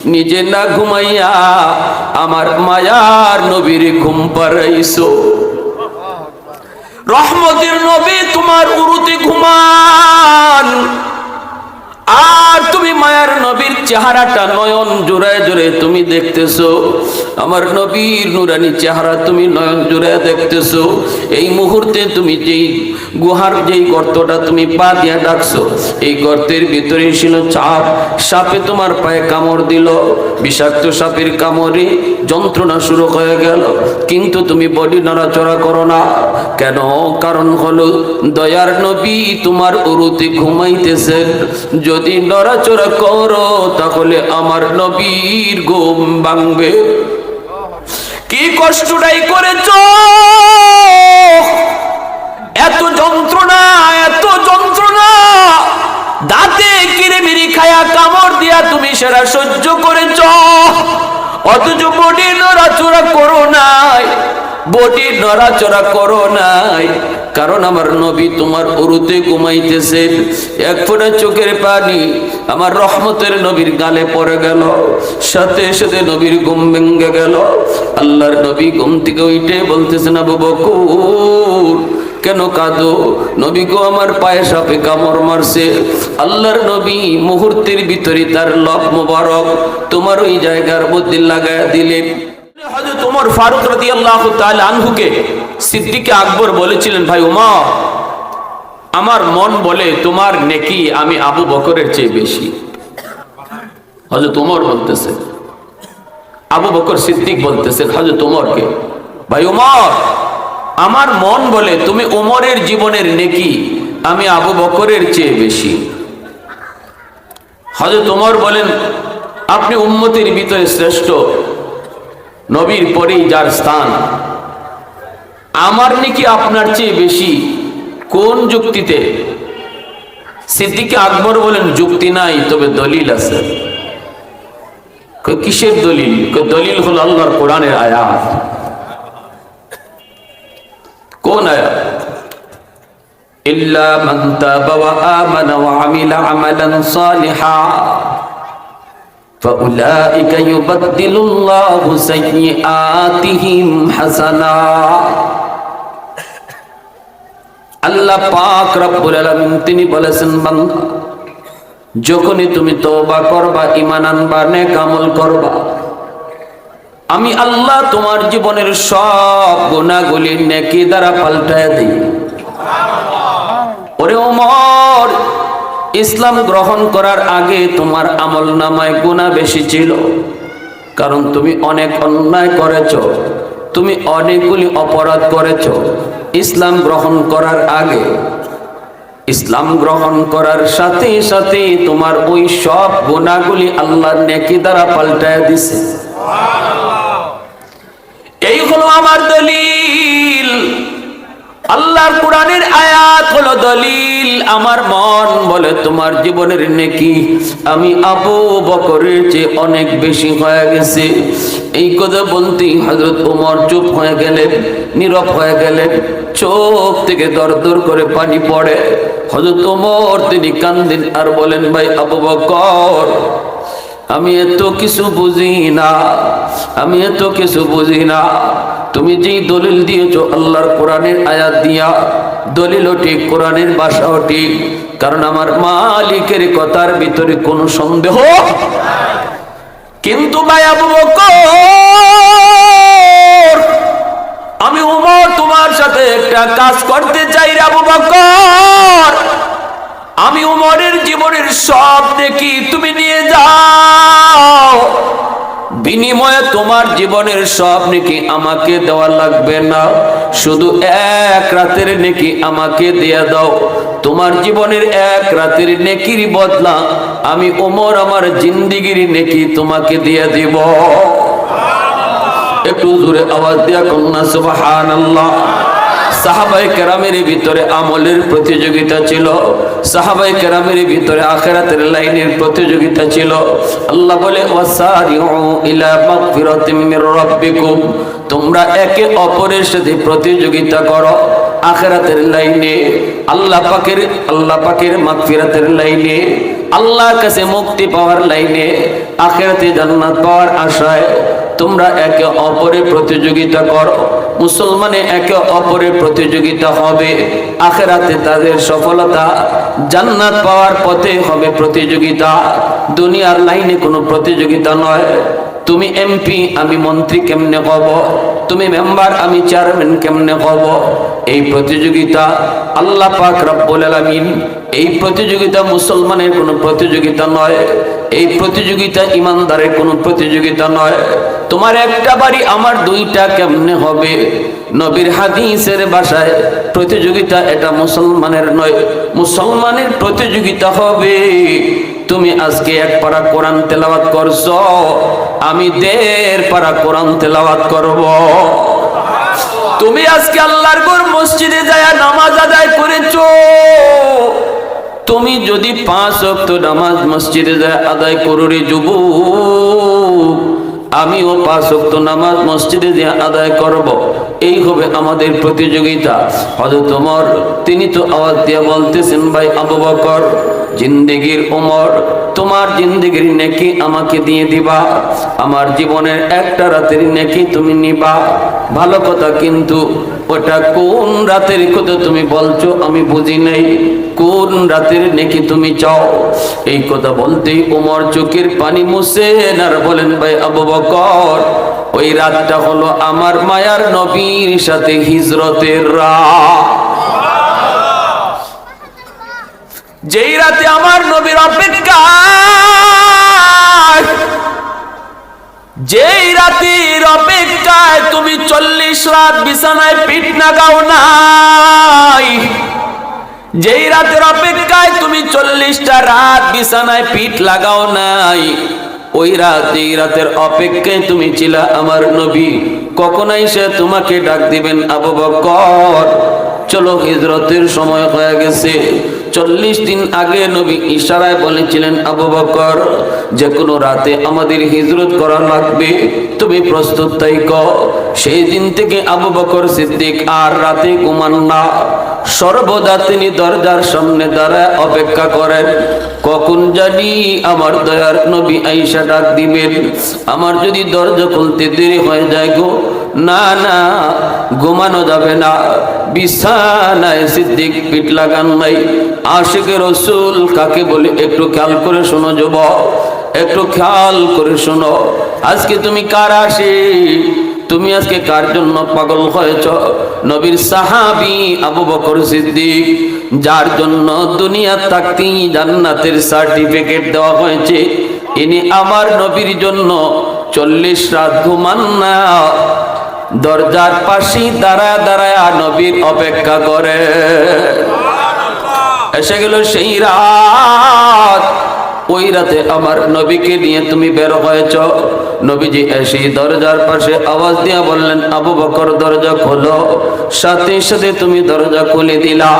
নিজে না ঘুমাইয়া আমার মায়ার নবীর ঘুম পারাইছো রহমতের নবী তোমার উরুতে ঘুমান। আর তুমি মায়ার নবীর চেহারাটা নয়ন জোড়ায় জোরে তুমি দেখতেছো। আমার নবীর নুরানি চেহারা তুমি নয়ন জোড়ায় দেখতেছো। এই মুহূর্তে তুমি যেই গুহার যেই গর্তটা তুমি পা দিয়া ডাকছো, এই গর্তের ভিতরে ছিল চাপ সাপে তোমার পায়ে কামড় দিল। বিষাক্ত সাপের কামড়ে যন্ত্রণা শুরু হয়ে গেল। কিন্তু তুমি বডি নড়াচড়া করো না। কেন? কারণ হলো দয়ার নবী তোমার উরুতে ঘুমাইতেছেন। যদি নড়াচড়া করো, তাহলে আমার নবীর ঘুম ভাঙবে। কি কষ্টটাই করেছ? এত যন্ত্রণা এত যন্ত্রণা। দাঁতে কিরিমিরি খায়া কামড় দিয়া তুমি সেটা সহ্য করেছ। অথচ বডি নড়াচড়া করো নাই। বডি নড়াচড়া করো নাই। কারণ আমার নবী তোমার উরুতে ঘুমাইতেছেন। এক ফোঁটা চোখের পানি আমার রহমতের নবীর গালে পড়ে গেল। সাথে সাথে নবীর ঘুম ভেঙে গেল। আল্লাহর নবী ঘুম থেকে উঠে বলতেছেন, আবু বকুর, কেন কাঁদো? নবী গো, আমার পায়ে সাপে কামড় মারছে। আল্লাহর নবী মুহূর্তের ভিতরে তার লব মোবারক তোমার ওই জায়গার মধ্যে লাগায় দিলেন। হযরত ওমর ফারুক আনহুকে সিদ্দিকে আকবর বলেছিলেন, ভাই আমার মন বলে তোমার নেকি আমি আবু বকরের চেয়ে বেশি। ওমর বলতেছে, আবু বকর সিদ্দিক বলতেছেন হযরত ওমরকে ভাই আমার মন বলে তুমি জীবনের নেকি আমি আবু বকরের চেয়ে বেশি। হযরত ওমর বলেন, আপনি উম্মতের ভিতরে শ্রেষ্ঠ নবীর পরেই যার স্থান। আমার নাকি আপনার চেয়ে বেশি কোন যুক্তিতে? সিদ্দিকে আকবর বলেন, যুক্তি নাই, তবে দলিল আছে। কিসের দলিল? দলিল হলো আল্লাহর কোরআনের আয়াত। কোন আয়াত? ইল্লা মান তাবা ওয়া আমানা ওয়া আমিলা আমালান সালিহা। فأولئك يبدل الله سيئاتهم حسنات আল্লাহ পাক রব্বুল আলামিন তিনি বলেছেন বান্দা যখনই তুমি তওবা করবা ঈমান আনবা নেক আমল করবা আমি আল্লাহ তোমার জীবনের সব গুনাহগুলি নেকি দ্বারা পাল্টায় দিই ওরে ওমর ইসলাম গ্রহণ করার আগে তোমার আমল নামায় গুণা বেশি ছিল। কারণ তুমি অনেক অন্যায় করেছ তুমি অনেকগুলি অপরাধ করেছ। ইসলাম গ্রহণ করার আগে ইসলাম গ্রহণ করার সাথে সাথে তোমার ওই সব গুণাগুলি আল্লাহ নেকি দ্বারা পাল্টায় দিছে। এই হলো আমার দলিল। আল্লাহর কোরআনের আয়াত হলো দলিল। আমার মন বলে তোমার জীবনের নেকি। আমি আবু বকরের চেয়ে অনেক বেশি হয়ে গেছে। এই কথা বলতেই হজরত ওমর চুপ হয়ে গেলেন, নীরব হয়ে গেলেন। চোখ থেকে দর দর করে পানি পড়ে। হজরত ওমর তিনি কান্দেন আর বলেন, ভাই আবু বকর আমি এত কিছু বুঝি না, আমি এত কিছু বুঝি না। তুমি যেই দলিল দিয়েছ আল্লাহর কোরআনের আয়াত দিয়া, দলিলও ঠিক, কোরআনের ভাষাও ঠিক। কারণ আমার মালিকের কথার ভিতরে কোনো সন্দেহ কিন্তু আমি উমর তোমার সাথে একটা কাজ করতে চাই রে আবু বকর। আমি উমরের জীবনের সব দেখি, তুমি নিয়ে যাও। বিনিময়ে তোমার জীবনের সব নাকি আমাকে দেওয়া লাগবে না। শুধু এক রাতের নেকি আমাকে দিয়ে দাও। তোমার জীবনের এক রাতের নেকির বদলা আমি ওমর আমার জিন্দিগির নেকি তোমাকে দিয়ে দিব। একটু দূরে আওয়াজ দিয়া কন্যা, সুবহানাল্লাহ। সাহাবাই কেরামের ভিতরে আমলের প্রতিযোগিতা ছিল। সাহাবাই কেরামের ভিতরে আখেরাতের লাইনের প্রতিযোগিতা ছিল। আল্লাহ বলে তোমরা একে অপরের সাথে প্রতিযোগিতা করো আখেরাতের লাইনে। আল্লাহ পাকের আল্লাহ পাকের মাগফিরাতের লাইনে। আল্লাহর কাছে মুক্তি পাওয়ার লাইনে। আখেরাতে জান্নাত পাওয়ার আশায় তোমরা একে অপরে প্রতিযোগিতা করো। মুসলমানে একে অপরে প্রতিযোগিতা হবে। আখেরাতে তাদের সফলতা জান্নাত পাওয়ার পথে হবে প্রতিযোগিতা। দুনিয়ার লাইনে কোনো প্রতিযোগিতা নয়। তুমি এমপি আমি মন্ত্রী কেমনে হব? তুমি মেম্বার, আমি চেয়ারম্যান কেমনে হব? এই প্রতিযোগিতা আল্লাহ পাক রব্বুল আলামিন, এই প্রতিযোগিতা মুসলমানের কোনো প্রতিযোগিতা নয়। এই প্রতিযোগিতা ইমানদারের কোনো প্রতিযোগিতা নয়। তোমার একটা বাড়ি আমার দুইটা কেমনে হবে? নবীর হাদিসের ভাষায় প্রতিযোগিতা এটা মুসলমানের নয়, মুসলমানের প্রতিযোগিতা হবে। তুমি আজকে এক পারা কোরআন তেলাওয়াত করছ, আমি দেড় পারা কোরআন তেলাওয়াত করব। তুমি আজকে আল্লাহর ঘর মসজিদে যায় নামাজ আদায় করেছ। তুমি যদি পাঁচ অক্ত নামাজ মসজিদে যায় আদায় করো রে যুবক আমিও পাঁচ অক্ত নামাজ মসজিদে দিয়ে আদায় করব, এই হবে আমাদের প্রতিযোগিতা। হয়তো তোমার তিনি তো আওয়াজ দিয়ে বলতেছেন, ভাই আবু বকর, জিন্দেগির ওমর, তোমার জিন্দেগির নেকি আমাকে দিয়ে দিবা। আমার জীবনের একটা রাতের নেকি তুমি নিবা। ভালো কথা কিন্তু ওটা কোন রাতের কথা তুমি বলছো? আমি বুঝি নাই। কোন রাতের নেকি তুমি চাও? এই কথা বলতেই ওমর চোখের পানি মুছে আর বলেন, ভাই আবু বকর, ওই রাতটা হলো আমার মায়ার নবীর সাথে হিজরতের রাত। যেই রাতে আমার নবীর অপেক্ষা যেই রাতের অপেক্ষায় তুমি চল্লিশ রাত বিছানায় পিঠ নাগাও নাই, যেই রাতের অপেক্ষায় তুমি চল্লিশটা রাত বিছানায় পিঠ লাগাও নাই, ওই রাত যেই রাতের অপেক্ষায় তুমি ছিলা আমার নবী। কখন এসে তোমাকে ডাক দিবেন আবু বকর। চলো হিজরতের সময় হয়ে গেছে। চল্লিশ দিন আগে নবী ইশারায় বলেছিলেন, আবু বকর যে কোনো রাতে আমাদের হিজরত করা লাগবে, তুমি প্রস্তুত তাই ক সেই দিন থেকে আবু বকর সিদ্দিক আর রাতে ঘুমান না। সর্বদা তিনি দরজার সামনে দাঁড়ায় অপেক্ষা করেন। কখন জানি আমার দয়ার নবী আইসা ডাক দিবেন। আমার যদি দরজা খুলতে দেরি হয়ে যায় গো। না না, ঘুমানো যাবে না। বিছানায় সিদ্দিক পিঠ লাগান নাই। আশিকে রসুল কাকে বলে একটু খেয়াল করে শোনো যুব একটু খেয়াল করে শোনো। আজকে তুমি কার আসে তুমি আজকে কার জন্য পাগল হয়েছ? নবীর সাহাবি আবু বকর সিদ্দিক যার জন্য দুনিয়া থাকতেই জান্নাতের সার্টিফিকেট দেওয়া হয়েছে। ইনি আমার নবীর জন্য চল্লিশ রাত ঘুমান না দরজার পাশে দাঁড়ায় দাঁড়ায় নবীর অপেক্ষা করে। এসে গেল সেই রাত। ওই রাতে আমার নবীকে নিয়ে তুমি বের হয়েছ। নবীজি এসে দরজার পাশে আওয়াজ দিয়া বললেন, আবু বকর, দরজা খোলো। সাথে সাথে তুমি দরজা খুলে দিলা।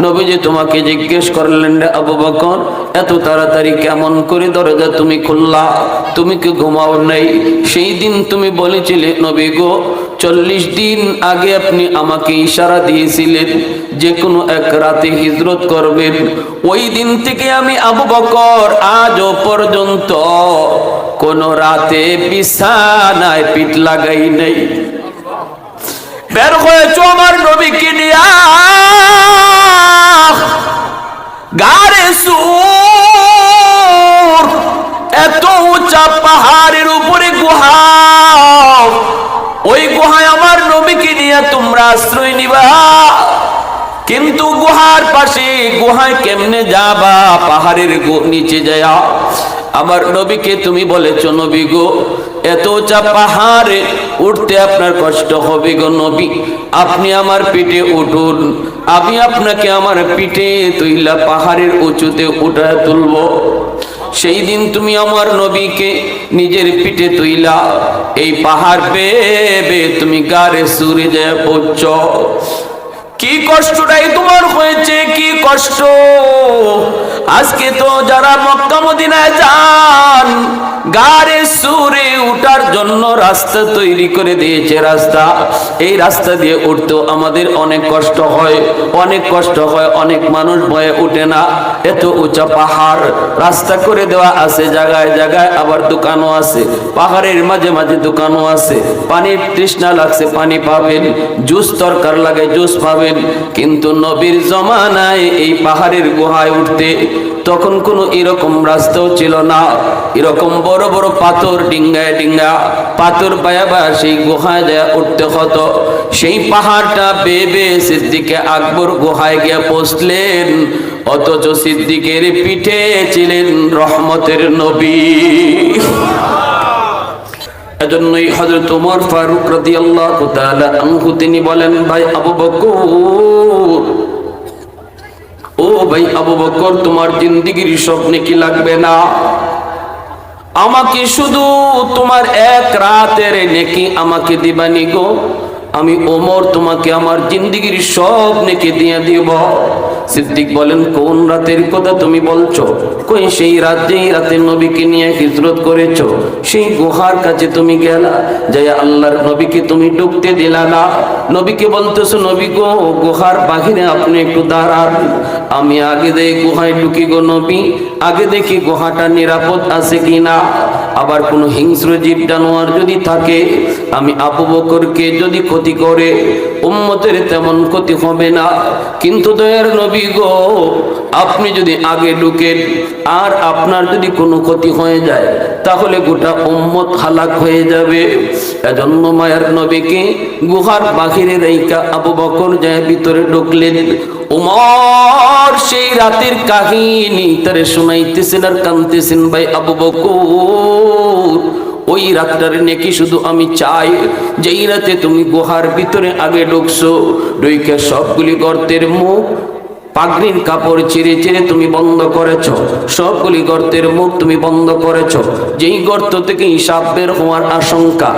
নবীজি তোমাকে জিজ্ঞেস করলেন, রে আবু বকর, এত তাড়াতাড়ি কেমন করে দরজা তুমি খুললা? তুমি কি ঘুমাও নাই? সেই দিন তুমি বলেছিলে, নবী গো, চল্লিশ দিন আগে আপনি আমাকে ইশারা দিয়েছিলেন যে কোনো এক রাতে হিজরত করবেন। ওই দিন থেকে আমি আবু বকর আজও পর্যন্ত কোন রাতে বিছানায় পিঠ লাগাই নাই। বের হয়েছ আমার নবীকে নিয়া। গারে সুর, এত উঁচা পাহাড়ের উপরে গুহা। ওই গুহায় আমার নবীকে নিয়ে তোমরা আশ্রয় নিবা। কিন্তু গুহার পাশে গুহায় কেমনে যাবা? পাহাড়ের নিচে যায়া। আমার নবীকে তুমি বলেছ, নবী গো, এত উঁচা পাহাড়ে উঠতে আপনার কষ্ট হবে গো নবী। আপনি আমার পিঠে উঠুন, আমি আপনাকে আমার পিঠে তুইলা পাহাড়ের উঁচুতে উঠায় তুলবো। সেই দিন তুমি আমার নবীকে নিজের পিঠে তুইলা, এই পাহাড় বেয়ে তুমি গারে সুরে যায় পড়ছ। কি কষ্টটাই তোমার হয়েছে কি কষ্ট? আজকে তো যারা মক্কা মদিনায় যান গাড়ে সুরে উঠার জন্য রাস্তা তৈরি করে দিয়েছে রাস্তা। এই রাস্তা দিয়ে উঠতেও আমাদের অনেক কষ্ট হয়, অনেক কষ্ট হয়, অনেক মানুষ ভয়ে উঠে না। এত উঁচা পাহাড়, রাস্তা করে দেওয়া আছে জায়গায় জায়গায়, আবার দোকানও আছে। পাহাড়ের মাঝে মাঝে দোকানও আছে। পানির তৃষ্ণা লাগছে, পানি পাবেন, জুস তরকার লাগে, জুস পাবেন। কিন্তু নবীর জমানায় এই পাহাড়ের গুহায় উঠতে তখন কোনো এরকম রাস্তাও ছিল না। এরকম বড় বড় পাথর ডিঙ্গায় ডিঙ্গা পাথর পায়া বা সেই গুহায় যায় উঠতে হতো। সেই পাহাড়টা বেয়ে বেয়ে সিদ্দিকে আকবর গুহায় গিয়ে পৌঁছলেন অথচ সিদ্দিকের পিঠে ছিলেন রহমতের নবী। এজন্যই হযরত ওমর ফারুক রাদিয়াল্লাহু তাআলা আনহু তিনি বলেন, ভাই আবু বকর, ও ভাই আবু বকর, তোমার জিন্দেগির স্বপ্নে কি লাগবে না? আমাকে শুধু তোমার এক রাতের নেকি আমাকে দিবানি গো। আমি ওমর তোমাকে আমার জিন্দিগির সব নেকি দিয়ে দিব। সিদ্দিক বলেন, কোন রাতের কথা তুমি বলছো? কই সেই রাত যেই রাতে নবীকে নিয়ে হিজরত করেছ? সেই গুহার কাছে তুমি গেলা, যাই আল্লাহর নবীকে তুমি ঢুকতে দিলা না। নবীকে বলতেছো, নবী গো, গুহার বাহিরে আপনি একটু দাঁড়ান। আমি আগে দেই গুহায় ঢুকি গো নবী। আগে দেখি গুহাটা নিরাপদ আছে কিনা? আবার কোনো হিংস্র জীব জানোয়ার যদি থাকে, আমি আবু বকরকে যদি ক্ষতি করে, উম্মতের তেমন ক্ষতি হবে না। কিন্তু দয়ার নবী গো, আপনি যদি আগে ঢুকেন আর আপনার যদি কোনো ক্ষতি হয়ে যায়, তাহলে গোটা উম্মত হালাক হয়ে যাবে। এজন্য মায়ার নবীকে গুহার বাহিরে রেখা আবু বকর যায় ভিতরে ঢুকলেন। উমর সেই রাতের কাহিনী তারে শুনাইতেছেন আর কানতেছেন, ভাই আবু বকর, ওই রাতটার নাকি শুধু আমি চাই, যেই রাতে তুমি গুহার ভিতরে আগে ঢুকছো ডুইকে সবগুলি গর্তের মুখ পাগড়ির কাপড় চিরে চিরে তুমি বন্ধ করেছ। সবগুলি গর্তের মুখ তুমি বন্ধ করেছ। যেই গর্ত থেকে হিসাব বের হওয়ার আশঙ্কা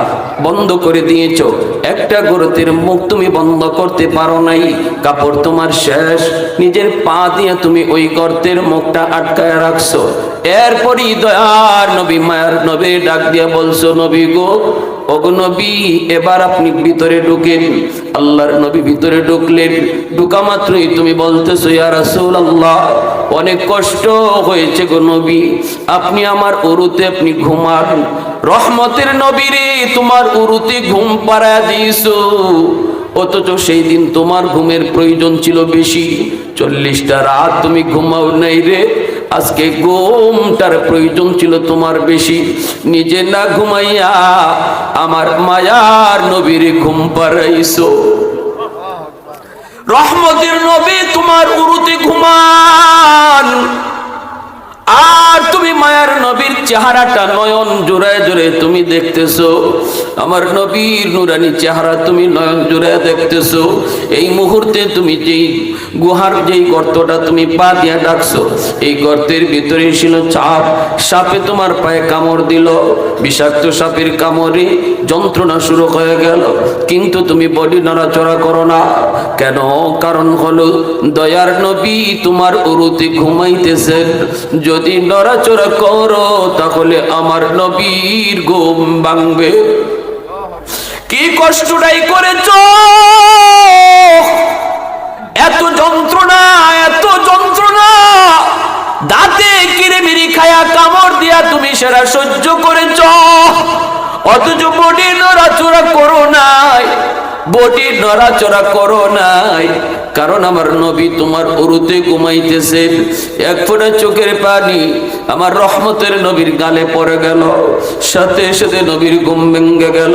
বন্ধ করে দিয়েছ, একটা গর্তের মুখ তুমি বন্ধ করতে পারো নাই। কাপড় তোমার শেষ। নিজের পা দিয়ে তুমি ওই গর্তের মুখটা আটকায় রাখছো। এরপরই দয়ার নবী, মায়ার নবী ডাক দিয়ে বলছো, নবী গো ওগো নবী, এবার আপনি ভিতরে ঢুকেন। আল্লাহর নবী ভিতরে ঢুকলেন। ঢুকা মাত্রই তুমি বলতেছো, ইয়া রাসূলুল্লাহ, অনেক কষ্ট হয়েছে গো নবী। আপনি আমার উরুতে আপনি ঘুমান। রহমতের নবী রে, তোমার উরুতে ঘুম পাড়া দিয়েছ। অথচ সেই দিন তোমার ঘুমের প্রয়োজন ছিল বেশি। চল্লিশটা রাত তুমি ঘুমাও নাই রে। আজকে ঘুমটার প্রয়োজন ছিল তোমার বেশি। নিজে না ঘুমাইয়া আমার মায়ার নবীর ঘুম পারাইছ রহমতের নবী তোমার উরুতে ঘুমান আর তুমি মায়ার নবীর চেহারাটা নয়ন জোড়ায় জোরে তুমি দেখতেছো। আমার নবীর নুরানি চেহারা তুমি নয়ন জোড়ায় দেখতেছো। এই মুহূর্তে তুমি যেই গুহার যেই গর্তটা তুমি পা দিয়া ডাকছো, এই গর্তের ভিতরে ছিল চাপ। সাপে তোমার পায়ে কামড় দিল। বিষাক্ত সাপের কামড়ে যন্ত্রণা শুরু হয়ে গেল। কিন্তু তুমি বডি নড়াচড়া করো না। কেন? কারণ হলো দয়ার নবী তোমার উরুতে ঘুমাইতেছেন। যদি নড়াচড়া করো তাহলে আমার নবীর ঘুম ভাঙবে। কি কষ্টটাই করেছ? এত যন্ত্রণা এত যন্ত্রণা। দাঁতে কিরে মিরি খায়া কামড় দিয়া তুমি সেরা সহ্য করেছ। অথচ বডি নড়াচড়া করো নাই, বডি নড়াচড়া করো নাই। কারণ আমার নবী তোমার উরুতে ঘুমাইতেছেন এক ফোঁটা চোখের পানি আমার রহমতের নবীর গালে পড়ে গেল। সাথে সাথে নবীর ঘুম ভেঙে গেল।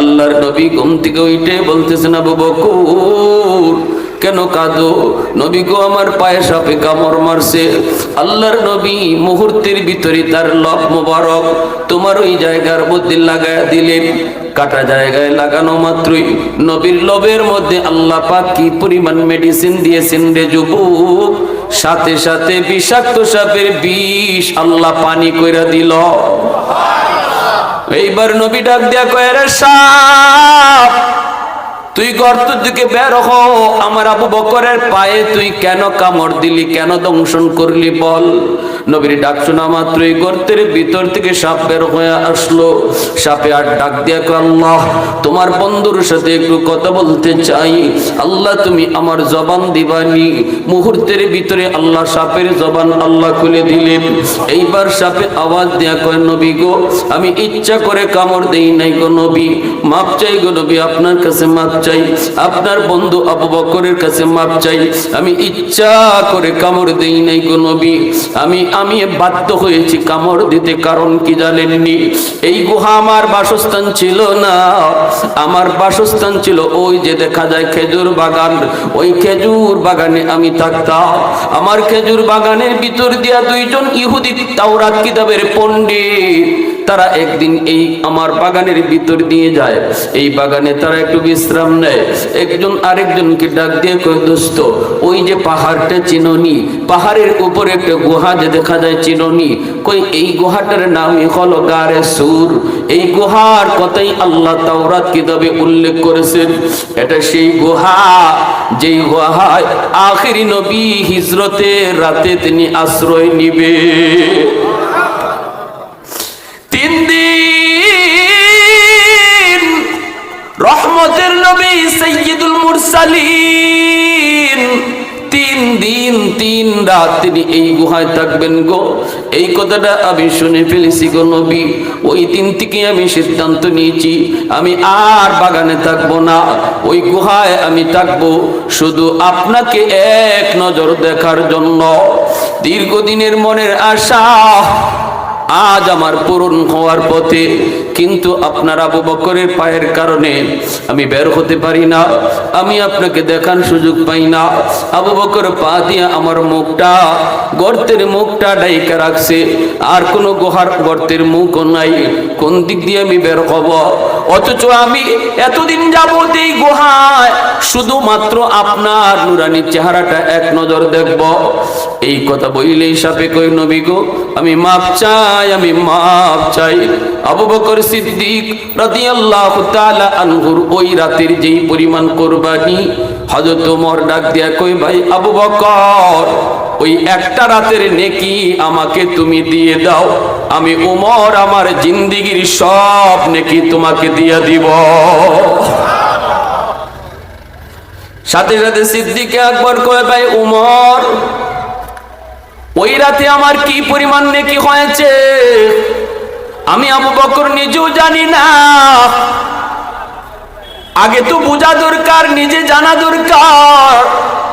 আল্লাহর নবী ঘুম থেকে উঠে বলতেছেন, আবু বকুর, কেন কাঁদো? নবী গো, আমার পায়ে সাপে কামড় মারছে। আল্লাহর নবী মুহূর্তের ভিতরে তার লব মোবারক তোমার ওই জায়গার মধ্যে লাগায় দিলেন। কাটা জায়গায় লাগানো মাত্রই নবীর লোভের মধ্যে আল্লাহ পাক কি পরিমাণ মেডিসিন দিয়েছেন রে যুবক? সাথে সাথে বিষাক্ত সাপের বিষ আল্লাহ পানি কইরা দিল। এইবার নবী ডাক দিয়া কয়রা সাপ তুই গর্ত দিকে বের হ আমার আবু বকরের পায়ে তুই কেন কামড় দিলি, কেন দংশন করলি বল। নবীর ডাক শোনা মাত্রই গর্তের ভিতর থেকে সাপ বের হয়ে আসলো। সাপে আর ডাক দিয়া আল্লাহ, তোমার বন্ধুর সাথে একটু কথা বলতে চাই। আল্লাহ, তুমি আমার জবান দিবানি। মুহূর্তের ভিতরে আল্লাহ সাপের জবান আল্লাহ খুলে দিলেন। এইবার সাপে আওয়াজ দেয়া কয়, নবী গো, আমি ইচ্ছা করে কামড় দেই নাই গো নবী। মাপ চাই গো নবী, আপনার কাছে মাপ চাই। আপনার বন্ধু আবু বকরের কাছে মাপ চাই। আমি ইচ্ছা করে কামড় দেই নাই গো নবী। আমি আমি বাধ্য হয়েছি কামড় দিতে, কারণ কি জানেননি? এই গুহা আমার বাসস্থান ছিল না। আমার বাসস্থান ছিল ওই যে দেখা যায় খেজুর বাগান। ওই খেজুর বাগানে আমি থাকতাম। আমার খেজুর বাগানের ভিতর দিয়া দুইজন ইহুদি তাওরাত কিতাবের পণ্ডিত তারা একদিন এই আমার বাগানের ভিতর দিয়ে যায়। এই বাগানে তারা একটু বিশ্রাম নেয়। একজন আরেকজনকে ডাক দিয়ে কয়, দোস্ত, ওই যে পাহাড়টা চিননি, পাহাড়ের উপরে একটা গুহা যে দেখা যায় চিননি কই এই গুহাটার নামই হলো গারে সুর। এই গুহার কথাই আল্লাহ তাওরাত কিতাবে উল্লেখ করেছেন। এটা সেই গুহা, যেই গুহায় আখেরি নবী হিজরতের রাতে তিনি আশ্রয় নিবে। নবী সৈয়দুল মুরসালিন। তিন দিন, তিন রাত তিনি এই গুহায় থাকবেন গো। এই কথাটা আমি শুনে ফেলেছি গো নবী। ওই দিন থেকে আমি সিদ্ধান্ত নিয়েছি, আমি আর বাগানে থাকব না। ওই গুহায় আমি থাকব শুধু আপনাকে এক নজর দেখার জন্য। দীর্ঘদিনের মনের আশা আজ আমার পূরণ হওয়ার পথে, কিন্তু আপনার আবু বকরের পায়ের কারণে আমি বের হতে পারি না, আমি আপনাকে দেখার সুযোগ পাই না। আবু বকর পা দিয়ে আমার মুখটা, গর্তের মুখটা ডাইকা রাখছে, আর কোনো গুহার গর্তের মুখও নাই, কোন দিক দিয়ে আমি বের হব? অথচ আমি এতদিন যাবত এই গুহায় শুধুমাত্র আপনার নুরানির চেহারাটা এক নজর দেখব। এই কথা বইলেই সাপে কই নবী গো, আমি মাপ চাই। আমি চাই। আবু বকর সিদ্দিক রাদিয়াল্লাহু তাআলা আনহুর ওই রাতের যেই পরিমাণ হযরত ওমর ডাক দিয়া কই ভাই আবু বকর, ওই একটা রাতের নেকি আমাকে তুমি দিয়ে দাও। আমি উমর আমার জিন্দিগির সব নেকি তোমাকে দিয়ে দিব। সাথে সাথে সিদ্দিকে আকবর কয়, ভাই উমর ওই রাতে আমার কি পরিমাণ নেকি হয়েছে? আমি আবু বকর নিজেও জানি না। আগে তো বোঝা দরকার, নিজে জানা দরকার।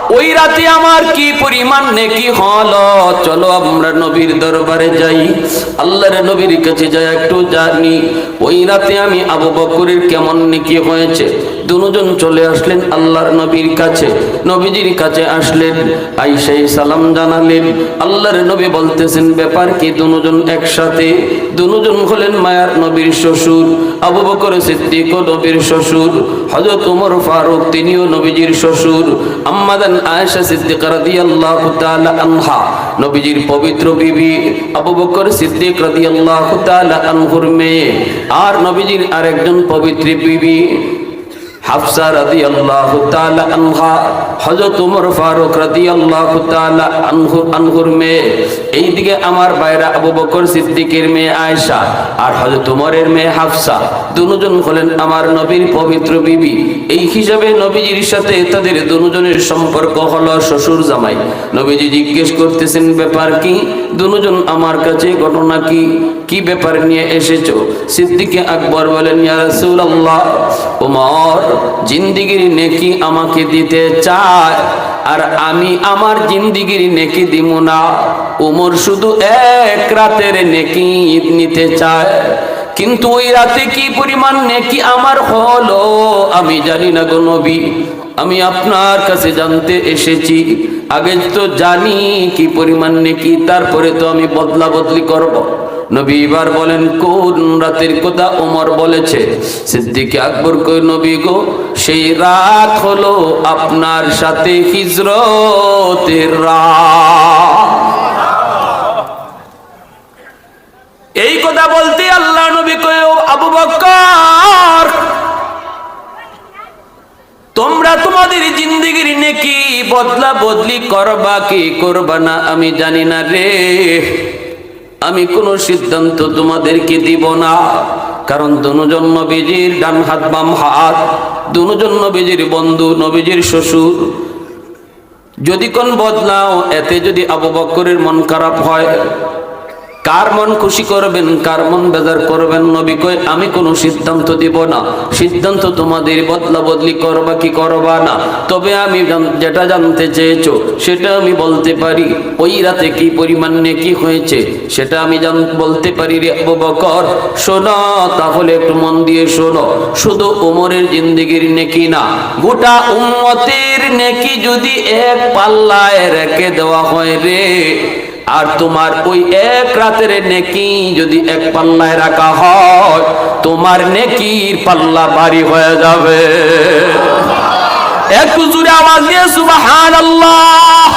ওই রাতে আমার কি পরিমাণ নেকি হলো? চলো আমরা নবীর দরবারে যাই। আল্লাহর নবীর কাছে যাই, একটু জানি। ওই রাতে আমি আবু বকরের কেমন নেকি হয়েছে? দুজন চলে আসলেন আল্লাহর নবীর কাছে। নবীজির কাছে আসলেন, আইসাই সালাম জানালেন। আল্লাহর নবী বলতেছেন, ব্যাপার কি দুজন একসাথে? দুজন হলেন মায়ার নবীর শ্বশুর, আবু বকর সিদ্দিক নবীর শ্বশুর, হযরত ওমর ফারুক তিনিও নবীজির শ্বশুর, আম্মাদান আয়েশা সিদ্দিকা রাদিয়াল্লাহু তাআলা আনহা, নবীজির পবিত্র বিবি, আবু বকর সিদ্দিক রাদিয়াল্লাহু তাআলা আনহুর মেয়ে, আর নবীজির আরেকজন পবিত্র বিবি হাফসা রাদিয়াল্লাহু তাআলা আনহা, হযরত ওমর ফারুক রাদিয়াল্লাহু তাআলা আনহু, আনহুর মেয়ে। এইদিকে আমার বাইরা আবু বকর সিদ্দিকের মেয়ে আয়েশা আর হযরত ওমরের মেয়ে হাফসা। দুজন হলেন আমার নবীর পবিত্র বিবি। এই হিসাবে নবীজির সাথে তাদের দুজনের সম্পর্ক হলো শ্বশুর জামাই। নবীজি জিজ্ঞেস করতেছেন, ব্যাপার কি? দুজন আমার কাছে ঘটনা কি? কি ব্যাপার নিয়ে এসেছ? সিদ্দিকে আকবর বলেন, ইয়া রাসূলুল্লাহ ওমর জিন্দিগির নেকি আমাকে দিতে চায়, আর আমি আমার জিন্দিগির নেকি দিব না ওমর শুধু এক রাতের নেকি নিতে চায়, কিন্তু ওই রাতে কি পরিমাণ নেকি আমার হলো আমি জানি না গো নবী আমি আপনার কাছে জানতে এসেছি, আগে তো জানি কি পরিমাণ নেকি, তারপরে তো আমি বদলা বদলি করব। নবী এবার বলেন, কোন রাতের কথা ওমর বলেছে? সিদ্দিকে আকবর কই নবী গো, সেই রাত হলো আপনার সাথে হিজরতের রাত। এই কথা বলতে আল্লাহ নবী কয়ে, "ও আবু বকর তোমরা তোমাদের জিন্দগির নেকি বদলা বদলি করবা, কি করবা না আমি জানি না রে। আমি কোনো সিদ্ধান্ত তোমাদেরকে দিব না। কারণ দুজন নবীজির ডান হাত, বাম হাত, দুজন নবীজির বন্ধু, নবীজির শ্বশুর। যদি কোন বদলাও, এতে যদি আবু বকরের মন খারাপ হয় কার মন খুশি করবেন, কার মন বেজার করবেন? নবী কই আমি কোনো সিদ্ধান্ত দিব না। সিদ্ধান্ত তোমাদের বদলা বদলি করবা কি করবা না। তবে আমি যেটা জানতে চেয়েছো, সেটা আমি বলতে পারি। ওই রাতে কি পরিমাণ নেকি হয়েছে, সেটা আমি বলতে পারি রে আবু বকর। শোনো, তাহলে একটু মন দিয়ে শোনো। শুধু উমরের জিন্দিগির নেকি না, গোটা উম্মতের নেকি যদি এক পাল্লায় রেখে দেওয়া হয় রে। আর তোমার ওই এক রাতের নেকি যদি এক পাল্লায় রাখা হয়, তোমার নেকির পাল্লা বাড়ি হয়ে যাবে। একটু জুড়ে আওয়াজ দিয়ে সুবাহান আল্লাহ